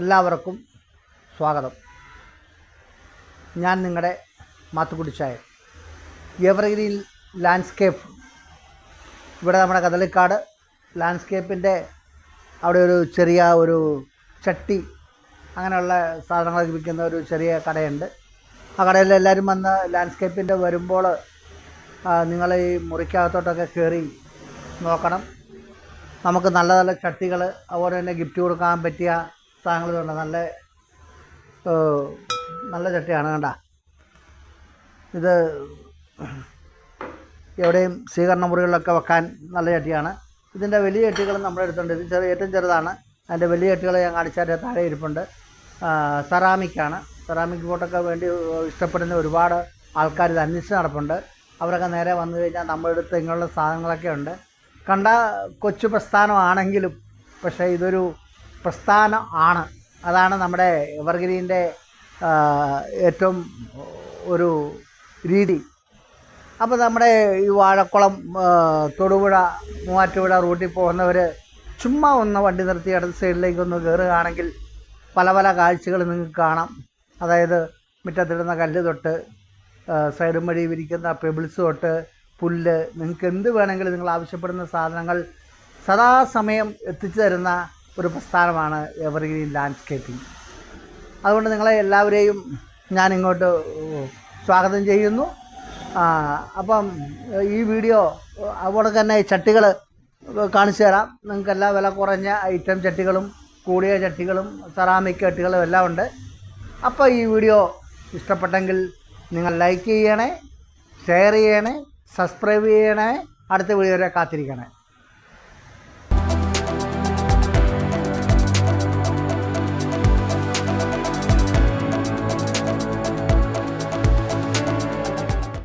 എല്ലാവർക്കും സ്വാഗതം. ഞാൻ നിങ്ങളുടെ മാത്തുക്കുടിച്ചായ എവർഗ്രീൻ ലാൻഡ്സ്കേപ്പ്? ഇവിടെ നമ്മുടെ കദളിക്കാട് ലാൻഡ്സ്കേപ്പിന്റെ അവിടെ ഒരു ചെറിയ ഒരു ചട്ടി അങ്ങനെയുള്ള സാധനങ്ങളൊക്കെ വിൽക്കുന്ന ഒരു ചെറിയ കടയുണ്ട്. ആ കടയിൽ എല്ലാവരും വന്ന് ലാൻഡ്സ്കേപ്പിന്റെ വരുമ്പോൾ നിങ്ങൾ ഈ മുറിക്കകത്തോട്ടൊക്കെ കയറി നോക്കണം. നമുക്ക് നല്ല നല്ല ചട്ടികൾ അതുപോലെ തന്നെ ഗിഫ്റ്റ് കൊടുക്കാൻ പറ്റിയ സാധനങ്ങളുണ്ട് നല്ല നല്ല ചട്ടിയാണ് കണ്ട. ഇത് എവിടെയും സ്വീകരണ മുറികളിലൊക്കെ വെക്കാൻ നല്ല ചട്ടിയാണ്. ഇതിന്റെ വലിയ ചട്ടികൾ നമ്മുടെ അടുത്തുണ്ട്. ഇത് ചെറിയ ഏറ്റവും ചെറുതാണ്. അതിന്റെ വലിയ ചട്ടികൾ ഞാൻ കാണിച്ചാൽ താഴെ ഇരിപ്പുണ്ട്. സെറാമിക്കാണ്. സെറാമിക് ബോട്ടൊക്കെ വേണ്ടി ഇഷ്ടപ്പെടുന്ന ഒരുപാട് ആൾക്കാർ ഇത് അന്വേഷിച്ച് നടപ്പുണ്ട്. അവരൊക്കെ നേരെ വന്നു കഴിഞ്ഞാൽ നമ്മുടെ അടുത്ത് ഇങ്ങനെയുള്ള സാധനങ്ങളൊക്കെ ഉണ്ട്. കണ്ട കൊച്ചു പ്രസ്ഥാനമാണെങ്കിലും പക്ഷേ ഇതൊരു പ്രസ്ഥാനം ആണ്. അതാണ് നമ്മുടെ എവർഗ്രീന്റെ ഏറ്റവും ഒരു രീതി. അപ്പോൾ നമ്മുടെ ഈ വാഴക്കുളം തൊടുപുഴ മൂവാറ്റുപുഴ റൂട്ടിൽ പോകുന്നവർ ചുമ്മാ ഒന്ന് വണ്ടി നിർത്തി ഇടത് സൈഡിലേക്ക് ഒന്ന് കയറുകയാണെങ്കിൽ പല പല കാഴ്ചകൾ നിങ്ങൾക്ക് കാണാം. അതായത് മുറ്റത്തിടുന്ന കല്ല് തൊട്ട് സൈഡും വഴി വിരിക്കുന്ന പെബിൾസ് തൊട്ട് പുല്ല് നിങ്ങൾക്ക് എന്ത് വേണമെങ്കിലും നിങ്ങൾ ആവശ്യപ്പെടുന്ന സാധനങ്ങൾ സദാസമയം എത്തിച്ചു തരുന്ന ഒരു പ്രസ്ഥാനമാണ് എവർഗ്രീൻ ലാൻഡ്സ്കേപ്പിംഗ് അതുകൊണ്ട് നിങ്ങളെ എല്ലാവരെയും ഞാൻ ഇങ്ങോട്ട് സ്വാഗതം ചെയ്യുന്നു. അപ്പം ഈ വീഡിയോ അതുപോലെ തന്നെ ചട്ടികൾ കാണിച്ചു തരാം. നിങ്ങൾക്ക് എല്ലാ വില കുറഞ്ഞ ഐറ്റം ചട്ടികളും കൂടിയ ചട്ടികളും സെറാമിക് ചട്ടികളും എല്ലാം ഉണ്ട്. അപ്പോൾ ഈ വീഡിയോ ഇഷ്ടപ്പെട്ടെങ്കിൽ നിങ്ങൾ ലൈക്ക് ചെയ്യണേ ഷെയർ ചെയ്യണേ സബ്സ്ക്രൈബ് ചെയ്യണേ. അടുത്ത വീഡിയോ വരെ കാത്തിരിക്കണേ.